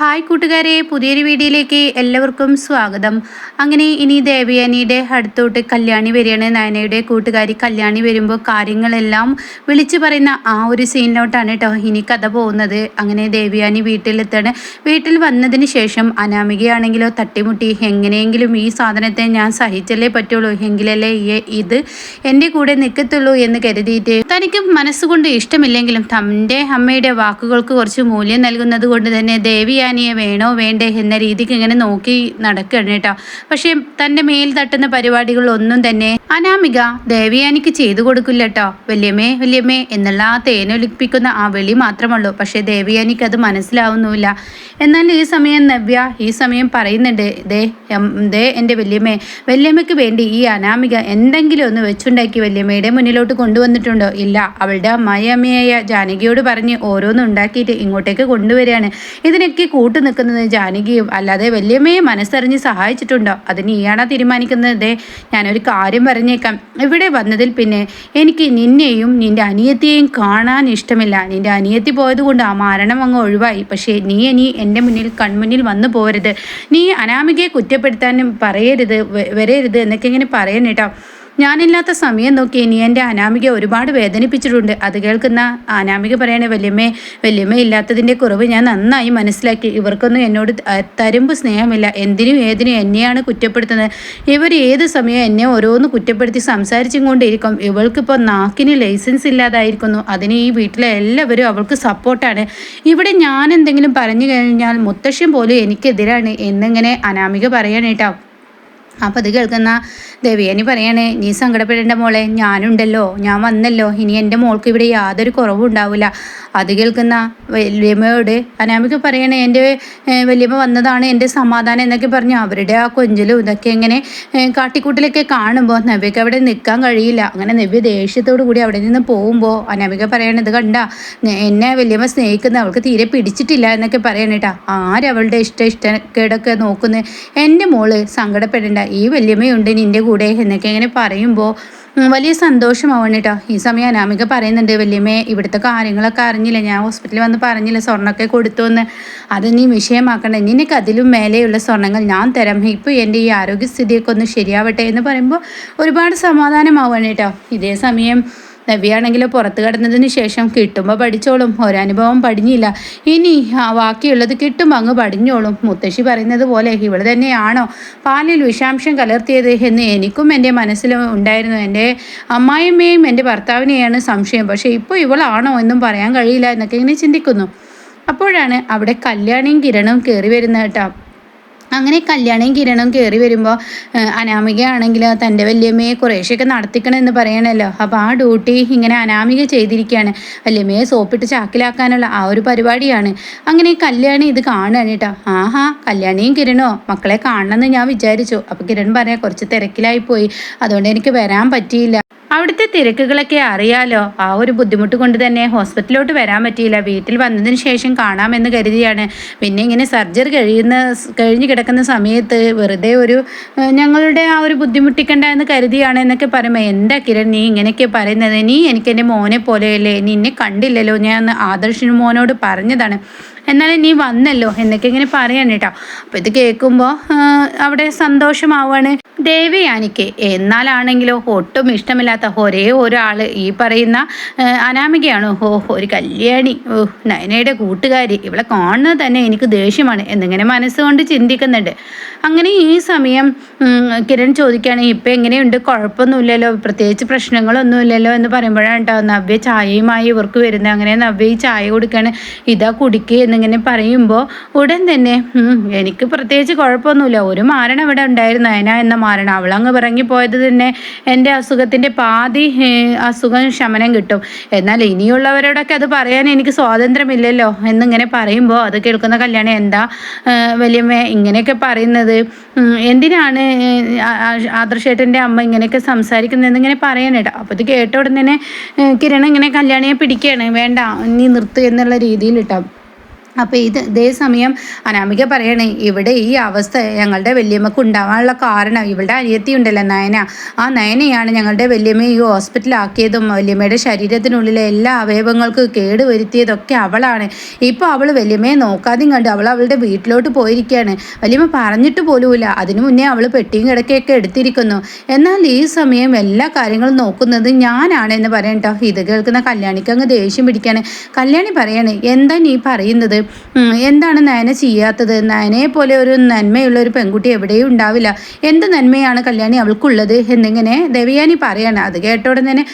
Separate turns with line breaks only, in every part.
Hi കൂട്ടുകാരെ പുതിയൊരു വീഡിയോയിലേക്ക് എല്ലാവർക്കും സ്വാഗതം. അങ്ങനെ ഇനി ദേവയാനിയുടെ അടുത്തോട്ട് കല്യാണി വരികയാണ്. നയനയുടെ കൂട്ടുകാരി കല്യാണി വരുമ്പോൾ കാര്യങ്ങളെല്ലാം വിളിച്ചു പറയുന്ന ആ ഒരു സീനിലോട്ടാണ് കേട്ടോ ഇനി കഥ പോകുന്നത്. അങ്ങനെ ദേവയാനി വീട്ടിലെത്താണ്. വീട്ടിൽ വന്നതിന് ശേഷം അനാമികയാണെങ്കിലോ തട്ടിമുട്ടി എങ്ങനെയെങ്കിലും ഈ സാധനത്തെ ഞാൻ സഹിച്ചല്ലേ പറ്റുള്ളൂ. എങ്കിലല്ലേ ഇത് എന്റെ കൂടെ നിൽക്കത്തുള്ളൂ എന്ന് കരുതിയിട്ട് തനിക്ക് മനസ്സുകൊണ്ട് ഇഷ്ടമില്ലെങ്കിലും തന്റെ അമ്മയുടെ വാക്കുകൾക്ക് കുറച്ച് മൂല്യം നൽകുന്നത് കൊണ്ട് തന്നെ ദേവിയാനിയെ വേണോ വേണ്ടേ എന്ന രീതിക്ക് ഇങ്ങനെ നോക്കി നടക്കുകയാണ് കേട്ടോ. പക്ഷേ തന്റെ മേൽ തട്ടുന്ന പരിപാടികളൊന്നും തന്നെ അനാമിക ദേവിയാനിക്ക് ചെയ്തു കൊടുക്കില്ല കേട്ടോ. വല്യമ്മേ വല്യമ്മേ എന്നുള്ള ആ തേനൊലിപ്പിക്കുന്ന ആ വിളി മാത്രമുള്ളൂ. പക്ഷേ ദേവിയാനിക്ക് അത് മനസ്സിലാവുന്നുമില്ല. എന്നാൽ ഈ സമയം നവ്യ ഈ സമയം പറയുന്നുണ്ട് ദേ ദേ എന്റെ വല്യമ്മേ വല്യമ്മയ്ക്ക് വേണ്ടി ഈ അനാമിക എന്തെങ്കിലും ഒന്ന് വെച്ചുണ്ടാക്കി വല്യമ്മയുടെ മുന്നിലോട്ട് കൊണ്ടുവന്നിട്ടുണ്ടോ? ഇല്ല അവളുടെ അമ്മായി അമ്മയായ ജാനകിയോട് പറഞ്ഞ് ഓരോന്നും ഉണ്ടാക്കിയിട്ട് ഇങ്ങോട്ടേക്ക് കൊണ്ടുവരികയാണ്. ഇതിനൊക്കെ കൂട്ടു നിൽക്കുന്നത് ജാനകിയും അല്ലാതെ വല്യമ്മയെ മനസ്സറിഞ്ഞ് സഹായിച്ചിട്ടുണ്ടോ? അതിന് ഈയാണോ തീരുമാനിക്കുന്നത്? ദേ ഞാനൊരു കാര്യം പറഞ്ഞേക്കാം. ഇവിടെ വന്നതിൽ പിന്നെ എനിക്ക് നിന്നെയും നിന്റെ അനിയത്തിയെയും കാണാൻ ഇഷ്ടമില്ല. നിന്റെ അനിയത്തി പോയത് കൊണ്ട് ആ മരണം അങ്ങ് ഒഴിവായി. പക്ഷേ നീ ഇനി എന്റെ മുന്നിൽ കൺമുന്നിൽ വന്നു പോരുത് നീ അനാമികയെ കുറ്റപ്പെടുത്താനും പറയരുത് വരരുത് എന്നൊക്കെ ഇങ്ങനെ പറയണം കേട്ടോ ഞാനില്ലാത്ത സമയം നോക്കി നീ എന്റെ അനാമിക ഒരുപാട് വേദനിപ്പിച്ചിട്ടുണ്ട്. അത് കേൾക്കുന്ന അനാമിക പറയണേ വല്യമ്മേ വല്യമ്മ ഇല്ലാത്തതിന്റെ കുറവ് ഞാൻ നന്നായി മനസ്സിലാക്കി. ഇവർക്കൊന്നും എന്നോട് തരുമ്പ് സ്നേഹമില്ല. എന്തിനും ഏതിനും എന്നെയാണ് കുറ്റപ്പെടുത്തുന്നത്. ഇവർ ഏത് സമയം എന്നെ ഓരോന്ന് കുറ്റപ്പെടുത്തി സംസാരിച്ചും കൊണ്ടിരിക്കും ഇവൾക്കിപ്പോൾ നാക്കിന് ലൈസൻസ് ഇല്ലാതായിരിക്കുന്നു. അതിന് ഈ വീട്ടിലെ എല്ലാവരും അവൾക്ക് സപ്പോർട്ടാണ്. ഇവിടെ ഞാൻ എന്തെങ്കിലും പറഞ്ഞു കഴിഞ്ഞാൽ മുത്തശ്ശൻ പോലും എനിക്കെതിരാണ് എന്നിങ്ങനെ അനാമിക പറയണേട്ടോ അപ്പം അത് കേൾക്കുന്ന ദേവിയാനി പറയണേ നീ സങ്കടപ്പെടേണ്ട മോളെ ഞാനുണ്ടല്ലോ ഞാൻ വന്നല്ലോ. ഇനി എന്റെ മോൾക്ക് ഇവിടെ യാതൊരു കുറവും ഉണ്ടാവില്ല അത് കേൾക്കുന്ന വല്യമ്മയോട് അനാമിക്ക് പറയണേ എന്റെ വല്യമ്മ വന്നതാണ് എന്റെ സമാധാനം എന്നൊക്കെ പറഞ്ഞു അവരുടെ ആ കൊഞ്ചലും ഇതൊക്കെ ഇങ്ങനെ കാട്ടിക്കൂട്ടിലൊക്കെ കാണുമ്പോൾ നവ്യക്ക് അവിടെ നിൽക്കാൻ കഴിയില്ല. അങ്ങനെ നവ്യ ദേഷ്യത്തോടു കൂടി അവിടെ നിന്ന് പോകുമ്പോൾ അനാമിക പറയണത് കണ്ട എന്നെ വല്യമ്മ സ്നേഹിക്കുന്ന അവൾക്ക് തീരെ പിടിച്ചിട്ടില്ല എന്നൊക്കെ പറയണേട്ടാ ആരവളുടെ ഇഷ്ട ഇഷ്ടക്കേടൊക്കെ നോക്കുന്നത് എന്റെ മോൾ സങ്കടപ്പെടേണ്ട ഈ വല്യമ്മയുണ്ട് നിന്റെ കൂടെ എന്നൊക്കെ ഇങ്ങനെ പറയുമ്പോൾ വലിയ സന്തോഷമാവണം കേട്ടോ ഈ സമയം അനാമിക പറയുന്നുണ്ട് വല്യമ്മേ ഇവിടുത്തെ കാര്യങ്ങളൊക്കെ അറിഞ്ഞില്ല? ഞാൻ ഹോസ്പിറ്റലിൽ വന്ന് പറഞ്ഞില്ല സ്വർണമൊക്കെ കൊടുത്തു എന്ന് അത് നീ വിഷയമാക്കണ്ട. നിനക്ക് അതിലും മേലെയുള്ള സ്വർണങ്ങൾ ഞാൻ തരാം. ഇപ്പോൾ എന്റെ ഈ ആരോഗ്യസ്ഥിതിയൊക്കെ ഒന്ന് ശരിയാവട്ടെ എന്ന് പറയുമ്പോൾ ഒരുപാട് സമാധാനമാവണം കേട്ടോ ഇതേ സമയം നബിയാണെങ്കിൽ പുറത്ത് കിടന്നതിന് ശേഷം കിട്ടുമ്പോൾ പഠിച്ചോളും. ഒരനുഭവം പഠിഞ്ഞില്ല. ഇനി ബാക്കിയുള്ളത് കിട്ടുമ്പോൾ അങ്ങ് പഠിഞ്ഞോളും. മുത്തശ്ശി പറയുന്നത് പോലെ ഇവൾ തന്നെയാണോ? പാലിൽ വിഷാംശം കലർത്തിയത് എന്ന് എനിക്കും എന്റെ മനസ്സിൽ ഉണ്ടായിരുന്നു. എന്റെ അമ്മായിയമ്മയും എന്റെ ഭർത്താവിനെയാണ് സംശയം. പക്ഷേ ഇപ്പോൾ ഇവളാണോ എന്നും പറയാൻ കഴിയില്ല എന്നൊക്കെ ഇങ്ങനെ ചിന്തിക്കുന്നു. അപ്പോഴാണ് അവിടെ കല്യാണിയും കിരണും കയറി വരുന്നത് കേട്ടോ. അങ്ങനെ കല്യാണം കിരണം കയറി വരുമ്പോൾ അനാമികയാണെങ്കിൽ തന്റെ വല്യമ്മയെ കുറേശ്ശൊക്കെ നടത്തിക്കണമെന്ന് പറയണല്ലോ. അപ്പോൾ ആ ഡ്യൂട്ടി ഇങ്ങനെ അനാമിക ചെയ്തിരിക്കുകയാണ്. വല്യമ്മയെ സോപ്പിട്ട് ചാക്കിലാക്കാനുള്ള ആ ഒരു പരിപാടിയാണ്. അങ്ങനെ കല്യാണി ഇത് കാണുകയാണ് കേട്ടോ. ആഹാ കല്യാണിയും കിരണോ മക്കളെ കാണണമെന്ന് ഞാൻ വിചാരിച്ചു. അപ്പോൾ കിരൺ പറയാം കുറച്ച് തിരക്കിലായി പോയി അതുകൊണ്ട് എനിക്ക് വരാൻ പറ്റിയില്ല. അവിടുത്തെ തിരക്കുകളൊക്കെ അറിയാലോ. ആ ഒരു ബുദ്ധിമുട്ട് കൊണ്ട് തന്നെ ഹോസ്പിറ്റലിലോട്ട് വരാൻ പറ്റിയില്ല. വീട്ടിൽ വന്നതിന് ശേഷം കാണാമെന്ന് കരുതിയാണ്. പിന്നെ ഇങ്ങനെ സർജറി കഴിയുന്ന കഴിഞ്ഞ് കിടക്കുന്ന സമയത്ത് വെറുതെ ഒരു ഞങ്ങളുടെ ആ ഒരു ബുദ്ധിമുട്ടിക്കണ്ട എന്ന് കരുതിയാണ് എന്നൊക്കെ പറയുമ്പോൾ എന്താ കിരൺ നീ ഇങ്ങനെയൊക്കെ പറയുന്നത്? നീ എനിക്ക് എന്റെ മോനെ പോലെയല്ലേ? നിന്നെ കണ്ടില്ലല്ലോ. ഞാൻ ആദർശിന് മോനോട് പറഞ്ഞതാണ്. എന്നാലും നീ വന്നല്ലോ എന്നൊക്കെ ഇങ്ങനെ പറയാണ് കേട്ടോ. അപ്പോൾ ഇത് കേൾക്കുമ്പോൾ അവിടെ സന്തോഷമാവാണ്. ദേവിയാനിക്ക് എന്നാലാണെങ്കിലോ ഒട്ടും ഇഷ്ടമില്ലാത്ത ഒരേ ഒരാൾ ഈ പറയുന്ന അനാമികയാണ്. ഓ ഒരു കല്യാണി. ഓ നയനയുടെ കൂട്ടുകാരി. ഇവളെ കാണുന്നത് തന്നെ എനിക്ക് ദേഷ്യമാണ് എന്നിങ്ങനെ മനസ്സുകൊണ്ട് ചിന്തിക്കുന്നുണ്ട്. അങ്ങനെ ഈ സമയം കിരൺ ചോദിക്കുകയാണ് ഇപ്പം എങ്ങനെയുണ്ട്? കുഴപ്പമൊന്നുമില്ലല്ലോ? പ്രത്യേകിച്ച് പ്രശ്നങ്ങളൊന്നുമില്ലല്ലോ? എന്ന് പറയുമ്പോഴാണ് കേട്ടോ നവ്യ ചായയുമായി ഇവർക്ക് വരുന്നത്. അങ്ങനെ നവ്യ ഈ ചായ കൊടുക്കുകയാണ് ഇതാ കുടിക്കുക എന്നിങ്ങനെ പറയുമ്പോൾ ഉടൻ തന്നെ എനിക്ക് പ്രത്യേകിച്ച് കുഴപ്പമൊന്നുമില്ല. ഒരു മാരണം ഇവിടെ ഉണ്ടായിരുന്നു. നയന എന്ന മാരണം. അവളങ്ങ് ഇറങ്ങിപ്പോയത് തന്നെ എന്റെ അസുഖത്തിന്റെ ഏഹ്, അസുഖം ശമനം കിട്ടും. എന്നാൽ ഇനിയുള്ളവരോടൊക്കെ അത് പറയാൻ എനിക്ക് സ്വാതന്ത്ര്യമില്ലല്ലോ എന്നിങ്ങനെ പറയുമ്പോൾ അത് കേൾക്കുന്ന കല്യാണം എന്താ വലിയമ്മ ഇങ്ങനെയൊക്കെ പറയുന്നത്. എന്തിനാണ് ആദർശേട്ടന്റെ അമ്മ ഇങ്ങനെയൊക്കെ സംസാരിക്കുന്നത് ഇങ്ങനെ പറയാനേട്ടോ അപ്പോൾ ഇത് കേട്ട ഉടനെ കിരൺ ഇങ്ങനെ കല്യാണിയെ പിടിക്കുകയാണ്. വേണ്ട നീ നിർത്ത് എന്നുള്ള രീതിയിൽ ഇട്ടാ അപ്പോൾ ഇത് ഇതേ സമയം അനാമിക പറയണേ ഇവിടെ ഈ അവസ്ഥ ഞങ്ങളുടെ വല്യമ്മക്ക് ഉണ്ടാവാനുള്ള കാരണം ഇവളുടെ അനിയത്തി ഉണ്ടല്ലോ നയന. ആ നയനയാണ് ഞങ്ങളുടെ വല്യമ്മയെ ഈ ഹോസ്പിറ്റലാക്കിയതും വല്യമ്മയുടെ ശരീരത്തിനുള്ളിലെ എല്ലാ അവയവങ്ങൾക്കും കേട് വരുത്തിയതൊക്കെ അവളാണ്. ഇപ്പോൾ അവൾ വല്യമ്മയെ നോക്കാതെയും കണ്ട് അവൾ അവളുടെ വീട്ടിലോട്ട് പോയിരിക്കുകയാണ്. വല്യമ്മ പറഞ്ഞിട്ട് പോലുമില്ല. അതിനു മുന്നേ അവൾ പെട്ടിയും കിടക്കയൊക്കെ എടുത്തിരിക്കുന്നു. എന്നാൽ ഈ സമയം എല്ലാ കാര്യങ്ങളും നോക്കുന്നത് ഞാനാണ് എന്ന് പറയണ്ടോ ഇത് കേൾക്കുന്ന കല്യാണിക്ക് അങ്ങ് ദേഷ്യം പിടിക്കാണ്. കല്യാണി പറയാണ് എന്താ നീ പറയുന്നത്? എന്താണ് നയന ചെയ്യാത്തത്? നയനയെ പോലെ ഒരു നന്മയുള്ള ഒരു പെൺകുട്ടി എവിടെയും ഉണ്ടാവില്ല. എന്ത് നന്മയാണ് കല്യാണി അവൾക്കുള്ളത് എന്നിങ്ങനെ ദേവയാനി പറയാണ്. അത് കേട്ടോടെ തന്നെ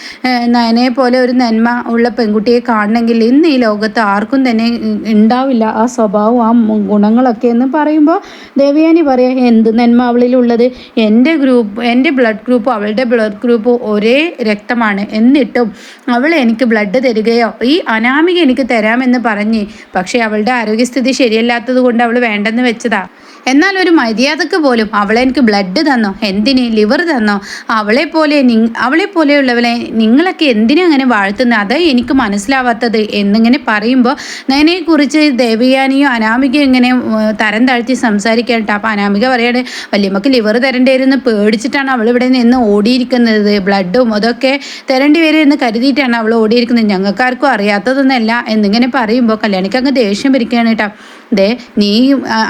നയനയെ പോലെ ഒരു നന്മ ഉള്ള പെൺകുട്ടിയെ കാണണമെങ്കിൽ ഇന്ന് ഈ ലോകത്ത് ആർക്കും തന്നെ ഉണ്ടാവില്ല ആ സ്വഭാവം ആ ഗുണങ്ങളൊക്കെ എന്ന് പറയുമ്പോൾ ദേവയാനി പറയാം എന്ത് നന്മ അവളിലുള്ളത്? എന്റെ ഗ്രൂപ്പ് എന്റെ ബ്ലഡ് ഗ്രൂപ്പ് അവളുടെ ബ്ലഡ് ഗ്രൂപ്പ് ഒരേ രക്തമാണ്. എന്നിട്ടും അവൾ എനിക്ക് ബ്ലഡ് തരികയോ? ഈ അനാമിക എനിക്ക് തരാമെന്ന് പറഞ്ഞ് പക്ഷേ അവളുടെ ആരോഗ്യസ്ഥിതി ശരിയല്ലാത്തത് കൊണ്ട് അവൾ വേണ്ടെന്ന് വെച്ചതാ. എന്നാൽ ഒരു മര്യാദയ്ക്ക് പോലും അവളെ എനിക്ക് ബ്ലഡ് തന്നോ? എന്തിന്? ലിവർ തന്നോ? അവളെ പോലെ അവളെ പോലെയുള്ളവളെ നിങ്ങളൊക്കെ എന്തിനെ അങ്ങനെ വാഴ്ത്തുന്നത് അത് എനിക്ക് മനസ്സിലാവാത്തത് എന്നിങ്ങനെ പറയുമ്പോൾ കുറിച്ച് ദേവിയാനിയോ അനാമികയോ ഇങ്ങനെ തരം താഴ്ത്തി സംസാരിക്കട്ടെ അപ്പോൾ അനാമിക പറയാണ് വല്യമ്മക്ക് ലിവർ തരേണ്ടി വരുമെന്ന് പേടിച്ചിട്ടാണ് അവൾ ഇവിടെ നിന്ന് ഓടിയിരിക്കുന്നത്. ബ്ലഡും അതൊക്കെ തരേണ്ടി വരും എന്ന് കരുതിയിട്ടാണ് അവൾ ഓടിയിരിക്കുന്നത്. ഞങ്ങൾക്കാർക്കും അറിയാത്തതൊന്നല്ല എന്നിങ്ങനെ പറയുമ്പോൾ കല്യാണിക്ക് അങ്ങ് ദേഷ്യം പിരിക്കുകയാണ് കേട്ടോ. ദേ നീ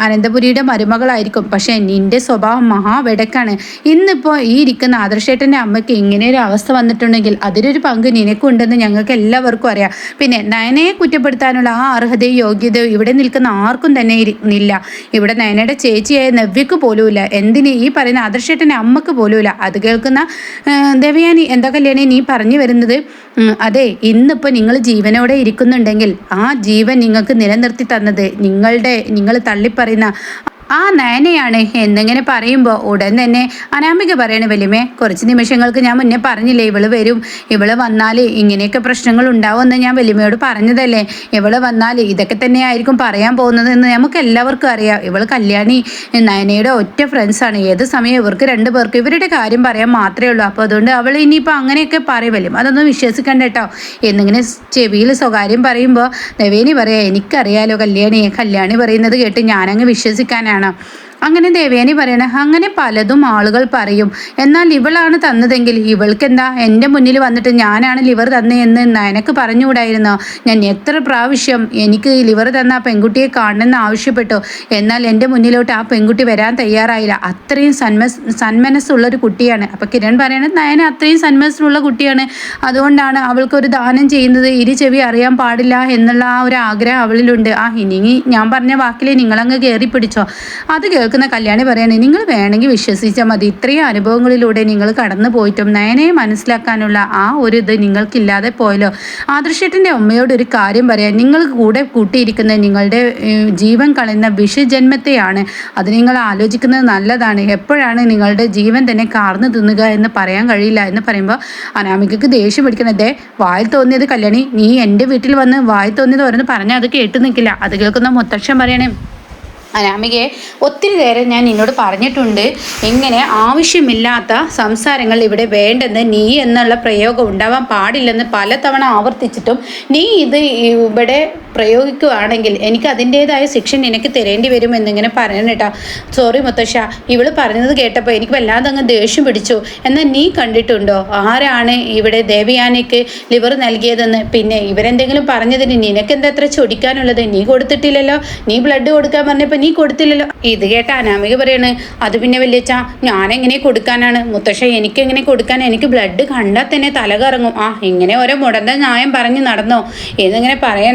അനന്തപുരിയുടെ മരുമകളായിരിക്കും. പക്ഷേ നിന്റെ സ്വഭാവം മഹാവെടക്കാണ്. ഇന്നിപ്പോൾ ഈ ഇരിക്കുന്ന ആദർശേട്ടന്റെ അമ്മയ്ക്ക് ഇങ്ങനെ ഒരു അവസ്ഥ വന്നിട്ടുണ്ടെങ്കിൽ അതിലൊരു പങ്ക് നിനക്കുണ്ടെന്ന് ഞങ്ങൾക്ക് എല്ലാവർക്കും അറിയാം. പിന്നെ നയനയെ കുറ്റപ്പെടുത്താനുള്ള ആ അർഹതയും യോഗ്യതയും ഇവിടെ നിൽക്കുന്ന ആർക്കും തന്നെ ഇല്ല ഇവിടെ നയനയുടെ ചേച്ചിയായ നവ്യക്ക് പോലുമില്ല. എന്തിന് ഈ പറയുന്ന ആദർശേട്ടന്റെ അമ്മയ്ക്ക് പോലുമില്ല. അത് കേൾക്കുന്ന ദേവയാനി എന്താ കല്യാണി നീ പറഞ്ഞു വരുന്നത്? അതെ ഇന്നിപ്പോൾ നിങ്ങൾ ജീവനോടെ ഇരിക്കുന്നുണ്ടെങ്കിൽ ആ ജീവൻ നിങ്ങൾക്ക് നിലനിർത്തി തന്നത് നിങ്ങളുടെ നിങ്ങൾ തള്ളിപ്പറയുന്ന ആ നയനയാണ് എന്നിങ്ങനെ പറയുമ്പോൾ ഉടൻ തന്നെ അനാമിക പറയണ വലിയമേ കുറച്ച് നിമിഷങ്ങൾക്ക് ഞാൻ മുന്നേ പറഞ്ഞില്ലേ ഇവൾ വരും. ഇവൾ വന്നാൽ ഇങ്ങനെയൊക്കെ പ്രശ്നങ്ങൾ ഉണ്ടാവുമെന്ന് ഞാൻ വലിയമ്മയോട് പറഞ്ഞതല്ലേ. ഇവൾ വന്നാൽ ഇതൊക്കെ തന്നെയായിരിക്കും പറയാൻ പോകുന്നതെന്ന് നമുക്ക് എല്ലാവർക്കും അറിയാം. ഇവൾ കല്യാണി നയനയുടെ ഒറ്റ ഫ്രണ്ട്സാണ് ഏത് സമയം ഇവർക്ക് രണ്ടു പേർക്ക് ഇവരുടെ കാര്യം പറയാൻ മാത്രമേ ഉള്ളൂ. അപ്പോൾ അതുകൊണ്ട് അവൾ ഇനിയിപ്പോൾ അങ്ങനെയൊക്കെ പറയും. പറയുമല്ലോ അതൊന്നും വിശ്വസിക്കണ്ട കേട്ടോ. എന്നിങ്ങനെ ചെവിയിൽ സ്വകാര്യം പറയുമ്പോൾ നവേനി പറയാം എനിക്കറിയാലോ കല്യാണി കല്യാണി പറയുന്നത് കേട്ട് ഞാനങ്ങ് വിശ്വസിക്കാനാണ്. തന്നെയാണ്. അങ്ങനെ ദേവേനി പറയണ അങ്ങനെ പലതും ആളുകൾ പറയും. എന്നാൽ ഇവളാണ് തന്നതെങ്കിൽ ഇവൾക്കെന്താ? എന്റെ മുന്നിൽ വന്നിട്ട് ഞാനാണ് ലിവർ തന്നതെന്ന് നനക്ക് പറഞ്ഞുകൂടായിരുന്നോ? ഞാൻ എത്ര പ്രാവശ്യം എനിക്ക് ലിവർ തന്ന ആ പെൺകുട്ടിയെ കാണണമെന്ന് ആവശ്യപ്പെട്ടു. എന്നാൽ എന്റെ മുന്നിലോട്ട് ആ പെൺകുട്ടി വരാൻ തയ്യാറായില്ല. അത്രയും സന്മസ് സന്മനസ്സുള്ളൊരു കുട്ടിയാണ്. അപ്പോൾ കിരൺ പറയണത് നയന അത്രയും സന്മനസ്സുള്ള കുട്ടിയാണ്. അതുകൊണ്ടാണ് അവൾക്കൊരു ദാനം ചെയ്യുന്നത്. ഇരു ചെവി അറിയാൻ പാടില്ല എന്നുള്ള ആ ഒരു ആഗ്രഹം അവളിലുണ്ട്. ആ ഇനി ഞാൻ പറഞ്ഞ വാക്കിൽ നിങ്ങളങ്ങ് കയറി പിടിച്ചോ. അത് കേൾക്കുന്ന കല്യാണി പറയണേ നിങ്ങൾ വേണമെങ്കിൽ വിശ്വസിച്ചാൽ മതി. ഇത്രയും അനുഭവങ്ങളിലൂടെ നിങ്ങൾ കടന്നു പോയിട്ടും നയനയെ മനസ്സിലാക്കാനുള്ള ആ ഒരു ഇത് നിങ്ങൾക്കില്ലാതെ പോയല്ലോ. ആദർശേട്ടന്റെ അമ്മയോട് ഒരു കാര്യം പറയാം. നിങ്ങൾ കൂടെ കൂട്ടിയിരിക്കുന്ന നിങ്ങളുടെ ജീവൻ കളയുന്ന വിഷജന്മത്തെയാണ്. അത് നിങ്ങൾ ആലോചിക്കുന്നത് നല്ലതാണ്. എപ്പോഴാണ് നിങ്ങളുടെ ജീവൻ തന്നെ കാർന്നു തിന്നുക എന്ന് പറയാൻ കഴിയില്ല? എന്ന് പറയുമ്പോൾ അനാമികക്ക് ദേഷ്യം പിടിക്കുന്നതേ വായിൽ തോന്നിയത് കല്യാണി നീ എന്റെ വീട്ടിൽ വന്ന് വായിൽ തോന്നിയത് ഓരോന്ന് പറഞ്ഞാൽ അത് കേട്ടു നിൽക്കില്ല. അത് കേൾക്കുന്ന മുത്തക്ഷം പറയണേ അനാമികയെ ഒത്തിരി നേരം ഞാൻ നിന്നോട് പറഞ്ഞിട്ടുണ്ട്. ഇങ്ങനെ ആവശ്യമില്ലാത്ത സംസാരങ്ങൾ ഇവിടെ വേണ്ടെന്ന് നീ എന്നുള്ള പ്രയോഗം ഉണ്ടാവാൻ പാടില്ലെന്ന് പലതവണ ആവർത്തിച്ചിട്ടും നീ ഇത് ഇവിടെ പ്രയോഗിക്കുകയാണെങ്കിൽ എനിക്ക് അതിന്റേതായ ശിക്ഷ നിനക്ക് തരേണ്ടി വരും എന്നിങ്ങനെ പറയണം സോറി മുത്തശ്ശ ഇവൾ പറഞ്ഞത് കേട്ടപ്പോൾ എനിക്ക് വല്ലാതെ അങ്ങ് ദേഷ്യം പിടിച്ചു. എന്നാൽ നീ കണ്ടിട്ടുണ്ടോ? ആരാണ് ഇവിടെ ദേവയാനിക്ക് ലിവർ നൽകിയതെന്ന്? പിന്നെ ഇവരെന്തെങ്കിലും പറഞ്ഞതിന് നിനക്കെന്താ അത്ര ചൊടിക്കാനുള്ളത്? നീ കൊടുത്തിട്ടില്ലല്ലോ? നീ ബ്ലഡ് കൊടുക്കാൻ പറഞ്ഞപ്പോൾ നീ കൊടുത്തില്ലല്ലോ? ഇത് കേട്ട അനാമിക പറയാണ് അത് പിന്നെ വലിയച്ച ഞാൻ എങ്ങനെ കൊടുക്കാനാണ്? മുത്തശ്ശ എനിക്ക് എങ്ങനെ കൊടുക്കാൻ? എനിക്ക് ബ്ലഡ് കണ്ടാൽ തന്നെ തലകറങ്ങും. ആ ഇങ്ങനെ ഓരോ മുടന്ത ന്യായം പറഞ്ഞ് നടന്നോ? എന്നിങ്ങനെ പറയാൻ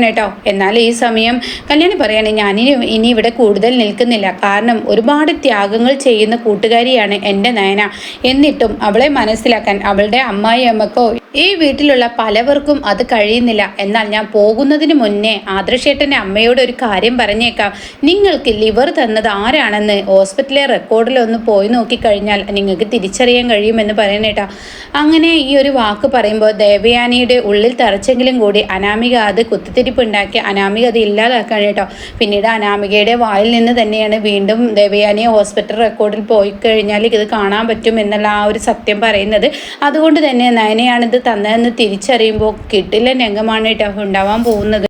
എന്നാൽ ഈ സമയം കല്യാണി പറയാണ് ഞാൻ ഇനി ഇവിടെ കൂടുതൽ നിൽക്കുന്നില്ല. കാരണം ഒരുപാട് ത്യാഗങ്ങൾ ചെയ്യുന്ന കൂട്ടുകാരിയാണ് എന്റെ നയന. എന്നിട്ടും അവളെ മനസ്സിലാക്കാൻ അവളുടെ അമ്മായി അമ്മക്കോ ഈ വീട്ടിലുള്ള പലവർക്കും അത് കഴിയുന്നില്ല. എന്നാൽ ഞാൻ പോകുന്നതിന് മുന്നേ ആദർശേട്ടന്റെ അമ്മയോട് ഒരു കാര്യം പറഞ്ഞേക്കാം. നിങ്ങൾക്ക് ലിവർ തന്നത് ആരാണെന്ന് ഹോസ്പിറ്റലിലെ റെക്കോർഡിലൊന്ന് പോയി നോക്കിക്കഴിഞ്ഞാൽ നിങ്ങൾക്ക് തിരിച്ചറിയാൻ കഴിയുമെന്ന് പറയണേട്ടാ അങ്ങനെ ഈ ഒരു വാക്ക് പറയുമ്പോൾ ദേവയാനിയുടെ ഉള്ളിൽ തറച്ചെങ്കിലും കൂടി അനാമിക അത് കുത്തിത്തിരിപ്പുണ്ടാക്കി അനാമിക അത് ഇല്ലാതാക്കാൻ കേട്ടോ. പിന്നീട് അനാമികയുടെ വായിൽ നിന്ന് തന്നെയാണ് വീണ്ടും ദേവയാനിയെ ഹോസ്പിറ്റൽ റെക്കോർഡിൽ പോയി കഴിഞ്ഞാൽ ഇത് കാണാൻ പറ്റും എന്നുള്ള ആ ഒരു സത്യം പറയുന്നത്. അതുകൊണ്ട് തന്നെ നയനയാണിത് തന്നതെന്ന് തിരിച്ചറിയുമ്പോൾ കിട്ടില്ല രംഗമാണ് ഉണ്ടാവാൻ പോകുന്നത്.